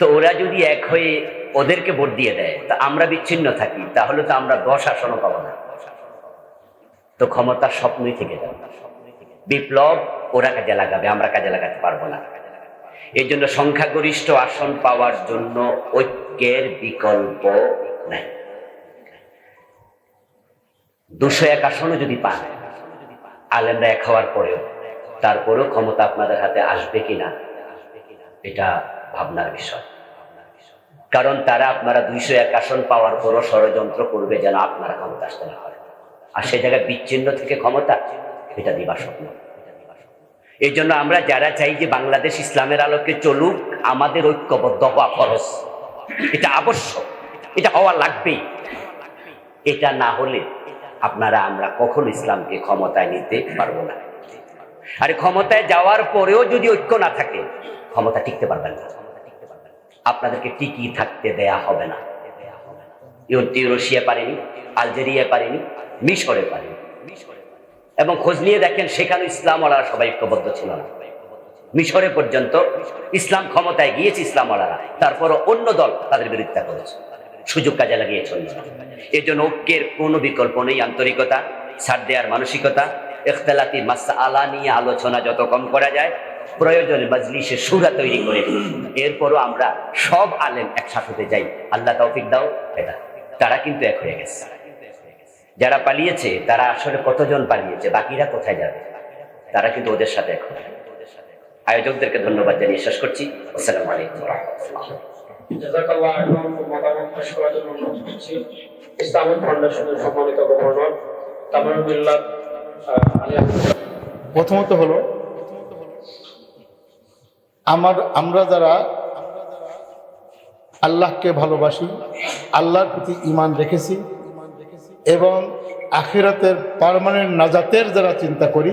তো ওরা যদি এক হয়ে ওদেরকে ভোট দিয়ে দেয়, তা আমরা বিচ্ছিন্ন থাকি, তাহলে তো আমরা দশ আসনও পাবো না। তো ক্ষমতার স্বপ্নই থেকে যাবে। বিপ্লব ওরা কাজে লাগাবে, আমরা কাজে লাগাতে পারব না। এই জন্য সংখ্যাগরিষ্ঠ আসন পাওয়ার জন্য ঐক্যের বিকল্প নাই। দুশো এক আসনও যদি পান, আলেমরা এক হওয়ার পরেও, তারপরেও ক্ষমতা আপনাদের হাতে আসবে কিনা, এটা ভাবনার বিষয়। কারণ তারা আপনারা দুইশো এক আসন পাওয়ার পরও ষড়যন্ত্র করবে যেন আপনারা ক্ষমতা আসতে না হয়। আর সেই জায়গায় বিচ্ছিন্ন থেকে ক্ষমতা, এটা দিবা স্বপ্ন। এই জন্য আমরা যারা চাই যে বাংলাদেশ ইসলামের আলোকে চলুক, আমাদের ঐক্যবদ্ধ হওয়া খরচ এটা আবশ্যক, এটা হওয়া লাগবেই। এটা না হলে আপনারা, আমরা কখনো ইসলামকে ক্ষমতায় নিতে পারব না। আর ক্ষমতায় যাওয়ার পরেও যদি ঐক্য না থাকে, ক্ষমতা টিকতে পারবেন না। আপনাদেরকে টিকি থাকতে দেয়া হবে না। ইউরোশিয়া পারেনি, আলজেরিয়া পারেনি, মিশরে পারেনি। এবং খোঁজ নিয়ে দেখেন সেখানে ইসলাম ওলারা সবাই ঐক্যবদ্ধ ছিল না। মিশরে পর্যন্ত ইসলাম ক্ষমতায় গিয়েছে ইসলাম ওলারা তারপরও অন্য দল তাদের বিরোধিতা করেছে। সুযোগ কাজে লাগিয়ে চলছে এই জন্য ঐক্যের কোনো বিকল্প নেই আন্তরিকতা, ছাড় দেওয়ার মানসিকতা ইখতলাতি মাসা আলা নিয়ে আলোচনা যত কম করা যায় প্রয়োজনে মজলিসে সুরা তৈরি করে। এরপরও আমরা সব আলেম একসাথে হতে যাই। আল্লাহ তৌফিক দাও এটা তারা কিন্তু এক হয়ে গেছে। যারা পালিয়েছে তারা আসলে কতজন পালিয়েছে বাকিরা কোথায় যাবে? তারা কিন্তু ওদের সাথে এক হবে। আয়োজকদেরকে ধন্যবাদ জানিয়ে শেষ করছি। আসসালামু আলাইকুম ইসলামিক ফাউন্ডেশনের সম্মানিত গভর্নর প্রথমত হলো আমার, আমরা যারা আল্লাহকে ভালোবাসি, আল্লাহর প্রতি ইমান রেখেছি এবং আখিরাতের পারমানেন্ট নাজাতের যারা চিন্তা করি,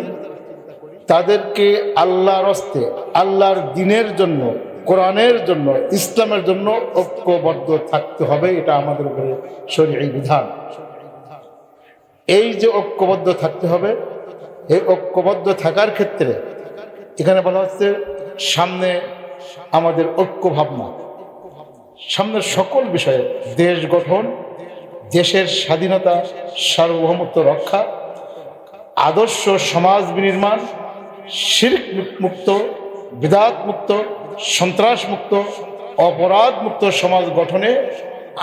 তাদেরকে আল্লাহর অস্তে আল্লাহর দিনের জন্য, কোরআনের জন্য, ইসলামের জন্য ঐক্যবদ্ধ থাকতে হবে, এটা আমাদের উপরে শরীর বিধান। এই যে ঐক্যবদ্ধ থাকতে হবে, এই ঐক্যবদ্ধ থাকার ক্ষেত্রে এখানে বলা হচ্ছে সামনে আমাদের ঐক্য ভাবনা। সামনের সকল বিষয়ে দেশ গঠন, দেশের স্বাধীনতা, সার্বভৌমত্ব রক্ষা, আদর্শ সমাজ বিনির্মাণ, শির্ক মুক্ত, বিদাত মুক্ত, সন্ত্রাস মুক্ত, অপরাধ মুক্ত সমাজ গঠনে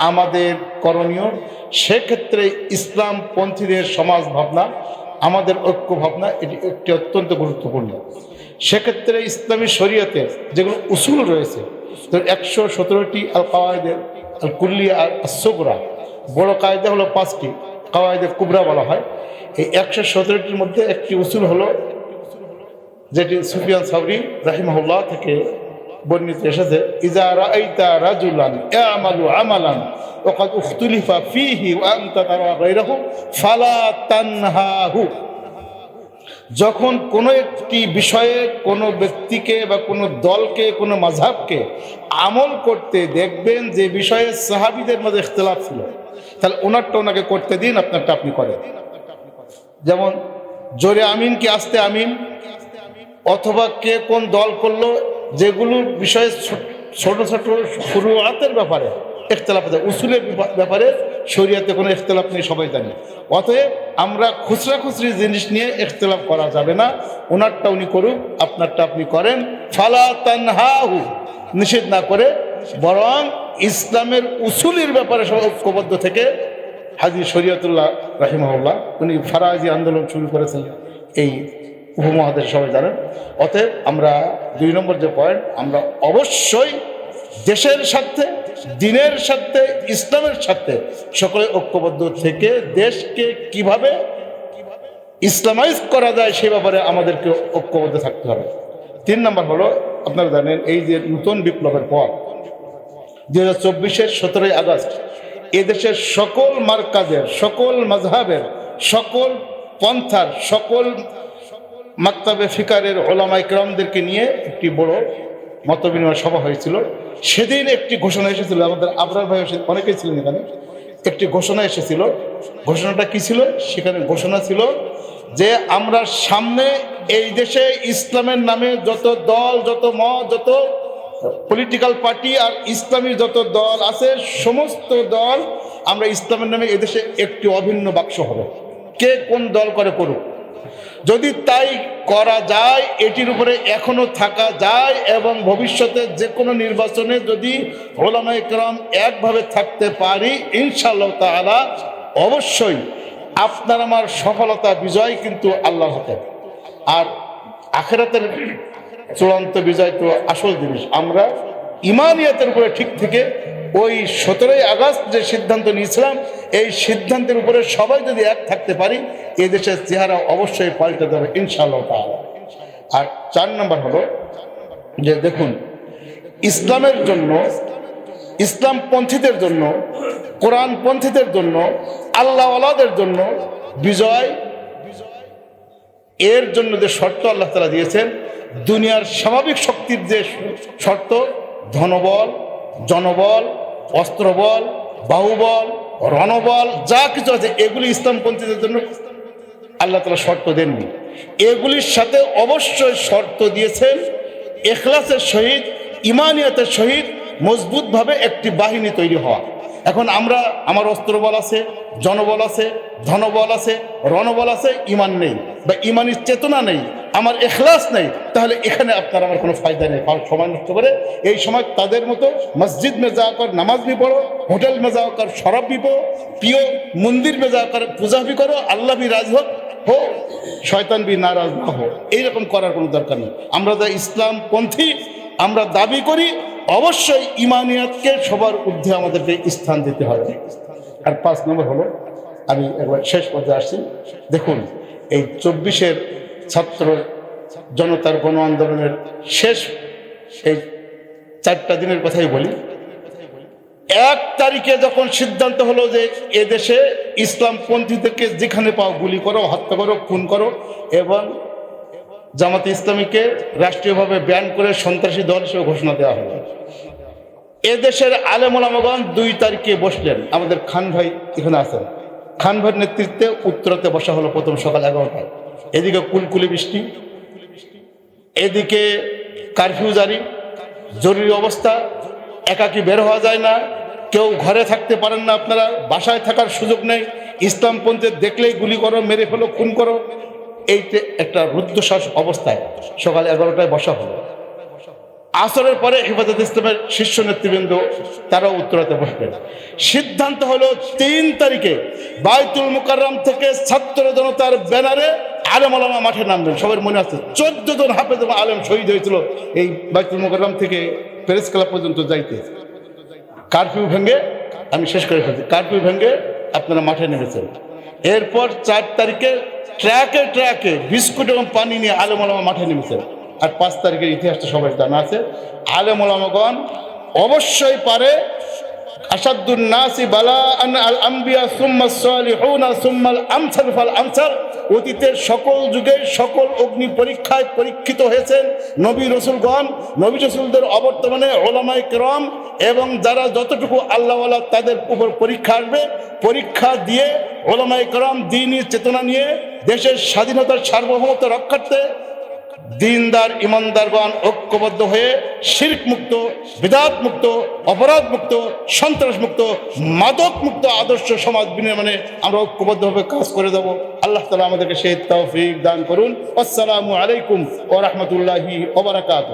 আমাদের করণীয়। সেক্ষেত্রে ইসলাম পন্থীদের সমাজ ভাবনা, আমাদের ঐক্য ভাবনা, এটি একটি অত্যন্ত গুরুত্বপূর্ণ। সেক্ষেত্রে ইসলামী শরীয়তে যেগুলো উসুল রয়েছে একশো সতেরোটি আল কাওয়ায়দের, আল কুল্লিয়া আর সোগরা বড় কায়দা হলো পাঁচটি কাওয়ায়দে কুবরা বলা হয়। এই একশো সতেরোটির মধ্যে একটি উসুল হলো যেটি সুফিয়ান সাবরি রাহিমাহুল্লাহ থেকে বর্ণিত এসেছে, ইজা রাআইতা রাজুলান ইয়ামালু আমালান ওয়াকাদ উখতুলিফা ফীহি ওয়া আনতা তারা গায়রাহু ফালা তানহাহু। যখন কোনো একটি বিষয়ে কোনো ব্যক্তিকে বা কোনো দলকে, কোনো মাঝহাবকে আমল করতে দেখবেন যে বিষয়ে সাহাবিদের মধ্যে ইখতলাফ ছিল, তাহলে ওনারটা ওনাকে করতে দিন, আপনারটা আপনি করেন। যেমন, জোরে আমিন কি আসতে আমিন? অথবা কে কোন দল করল, যেগুলোর বিষয়ে ছোট ছোট শুরুয়াতের ব্যাপারে ইখতলাফ উসুলের ব্যাপারে শরীয়তে কোনো ইখতলাফ নেই, সবাই জানি। অতএব আমরা খুচরা খুচরি জিনিস নিয়ে ইখতলাফ করা যাবে না। ওনারটা উনি করুক, আপনারটা আপনি করেন। ফালা তানহাহু, নিষেধ না করে, বরং ইসলামের উসুলের ব্যাপারে সব ঐক্যবদ্ধ থেকে হাজি শরিয়তুল্লাহ রাহিমহল্লা উনি ফারাজি আন্দোলন শুরু করেছেন, এই উপমহাদেশ সবাই জানেন। অতএব আমরা দুই নম্বর যে পয়েন্ট আমরা অবশ্যই দেশের স্বার্থে দিনের সাথে, ইসলামের সাথে সকলে ঐক্যবদ্ধ থেকে দেশকে কীভাবে ইসলামাইজ করা যায় সে ব্যাপারে আমাদেরকে ঐক্যবদ্ধ থাকতে হবে। তিন নম্বর হলো, আপনারা জানেন এই যে নতুন বিপ্লবের পর দু হাজার চব্বিশের সতেরোই আগস্ট, এদেশের সকল মার্কাজের, সকল মজহাবের সকল পন্থার, সকল মাক্তাবে ফিকারের ওলামা ইকরামদেরকে নিয়ে একটি বড় মতবিনিময় সভা হয়েছিল। সেদিন একটি ঘোষণা এসেছিল, আমাদের আবরার ভাই অনেকেই ছিলেন এখানে। একটি ঘোষণা এসেছিল। ঘোষণাটা কি ছিল? সেখানে ঘোষণা ছিল যে আমরা সামনে এই দেশে ইসলামের নামে যত দল, যত মত, যত পলিটিক্যাল পার্টি আর ইসলামী যত দল আছে, সমস্ত দল আমরা ইসলামের নামে এদেশে একটি অভিন্ন বাক্স হবে। কে কোন দল করে করুক? যদি তাই করা যায়, এটির উপরে এখনও থাকা যায় এবং ভবিষ্যতে যে কোনো নির্বাচনে যদি ওলামা একভাবে থাকতে পারি, ইনশাআল্লাহ তাআলা অবশ্যই আপনার আমার সফলতা বিজয় কিন্তু আল্লাহর হাতে। আর আখেরাতের চূড়ান্ত বিজয় তো আসল জিনিস। আমরা ইমানিয়াতের উপরে ঠিক থেকে ওই সতেরোই আগস্ট যে সিদ্ধান্ত নিয়েছিলাম, এই সিদ্ধান্তের উপরে সবাই যদি এক থাকতে পারি এই দেশের চেহারা অবশ্যই পাল্টে যাবে ইনশাআল্লাহ তাআলা। আর চার নম্বর হলো, যে দেখুন, ইসলামের জন্য, ইসলাম পন্থীদের জন্য, কোরআন পন্থীদের জন্য, আল্লাহওয়ালাদের জন্য বিজয়, এর জন্য যে শর্ত আল্লাহ তালা দিয়েছেন, দুনিয়ার স্বাভাবিক শক্তির যে শর্ত, ধনবল জনবল, অস্ত্রবল, বাহুবল, রণবল, যা কিছু আছে, এগুলি ইসলামপন্থীদের জন্য আল্লাহ তালা শর্ত দেননি। এগুলির সাথে অবশ্যই শর্ত দিয়েছেন, এখলাসের সহিত, ইমানিয়াতের সহিত মজবুতভাবে একটি বাহিনী তৈরি হওয়া। এখন আমরা, আমার অস্ত্রবল আছে, জনবল আছে, ধনবল আছে, রণবল আছে, ইমান নেই বা ইমানের চেতনা নেই। আমার এখলাস নেই, তাহলে এখানে আপনার আমার কোনো ফায়দা নেই। কারণ সময় নষ্ট করে এই সময় তাদের মতো মসজিদ মে যা কর নামাজ বি পড়ো, হোটেল মে যাও কর শরাব বি পড়ো প্রিয় মন্দির মে যা কর পূজা বি করো, আল্লাহ বি রাজ হোক, হো, শয়তান বি নারাজ না হো এইরকম করার কোনো দরকার নেই। আমরা যা ইসলাম পন্থী আমরা দাবি করি, অবশ্যই ইমানিয়াতকে সবার ঊর্ধ্বে আমাদেরকে স্থান দিতে হবে। আর পাঁচ নম্বর হলো, আমি একবার শেষ পর্যায়ে আসছি। দেখুন, এই চব্বিশের ছাত্র জনতার গণ আন্দোলনের শেষ এই চারটা দিনের কথাই বলি। এক তারিখে যখন সিদ্ধান্ত হলো যে এদেশে ইসলামপন্থীদেরকে যেখানে পাও গুলি করো, হত্যা করো, খুন করো এবং জামাতে ইসলামীকে রাষ্ট্রীয়ভাবে ব্যান করে সন্ত্রাসী দল হিসেবে ঘোষণা দেওয়া হলো। এদেশের আলেমুলামগণ দুই তারিখে বসলেন। আমাদের খান ভাই এখানে আছেন। খান ভাইয়ের নেতৃত্বে উত্তরাতে বসা হলো প্রথম সকাল এগারোটায়। এদিকে কুলকুলি বৃষ্টি, এদিকে কারফিউ জারি, জরুরি অবস্থা, একাকি বের হওয়া যায় না, কেউ ঘরে থাকতে পারেন না আপনারা, বাসায় থাকার সুযোগ নেই, ইসলামপন্থী দেখলেই গুলি করো, মেরে ফেলো, খুন করো, এইতে একটা রুদ্ধশ্বাস অবস্থায়, সকাল এগারোটায় বসা হলো। আসরের পরে হেফাজত ইসলামের শীর্ষ নেতৃবৃন্দ, তারাও উত্তরাতে বসবেন। সিদ্ধান্ত হলো তিন তারিখে বাইতুল মুকাররম থেকে ছাত্র জনতার ব্যানারে আলেম আলামা মাঠে নামবেন, সবার মনে আছে। চোদ্দ জন হাফেজ আলেম শহীদ হয়েছিল এই বাইতুল মুকাররম থেকে প্রেস ক্লাব পর্যন্ত যাইতে। কারফিউ ভেঙে, আমি শেষ করে ফেলছি। কারফিউ ভেঙে আপনারা মাঠে নেমেছেন। এরপর চার তারিখে ট্র্যাকে ট্র্যাকে বিস্কুট এবং পানি নিয়ে আলেম আলামা মাঠে নেমেছেন। আর পাঁচ তারিখের ইতিহাসটা সবাই জানা আছে। আলেম আলামাগণ অবশ্যই পারে। আসাদুন নাসি বালা আন আল আম্বিয়া সুম্মা সালিহুনা সুম্মাল আমসাল ফাল আমসাল। অতীতের সকল যুগের সকল অগ্নি পরীক্ষায় পরীক্ষিত হয়েছেন নবী রসুলগণ। নবী রসুলদের অবর্তমানে ওলামাই কেরম এবং যারা যতটুকু আল্লাহওয়ালা তাদের উপর পরীক্ষা আসবে, পরীক্ষা দিয়ে ওলামাই করম দিনই চেতনা নিয়ে দেশের স্বাধীনতার সার্বভৌমত্ব রক্ষার্থে দিনদার, ইমানদারগণ ঐক্যবদ্ধ হয়ে শির্ক মুক্ত বিদাত মুক্ত অপরাধ মুক্ত সন্ত্রাস মুক্ত মাদক মুক্ত আদর্শ সমাজ বিনির্মাণে আমরা ঐক্যবদ্ধভাবে কাজ করে দেব আল্লাহ তালা আমাদেরকে সেই তৌফিক দান করুন। আসসালামু আলাইকুম ও রহমতুল্লাহি ওবরাকাত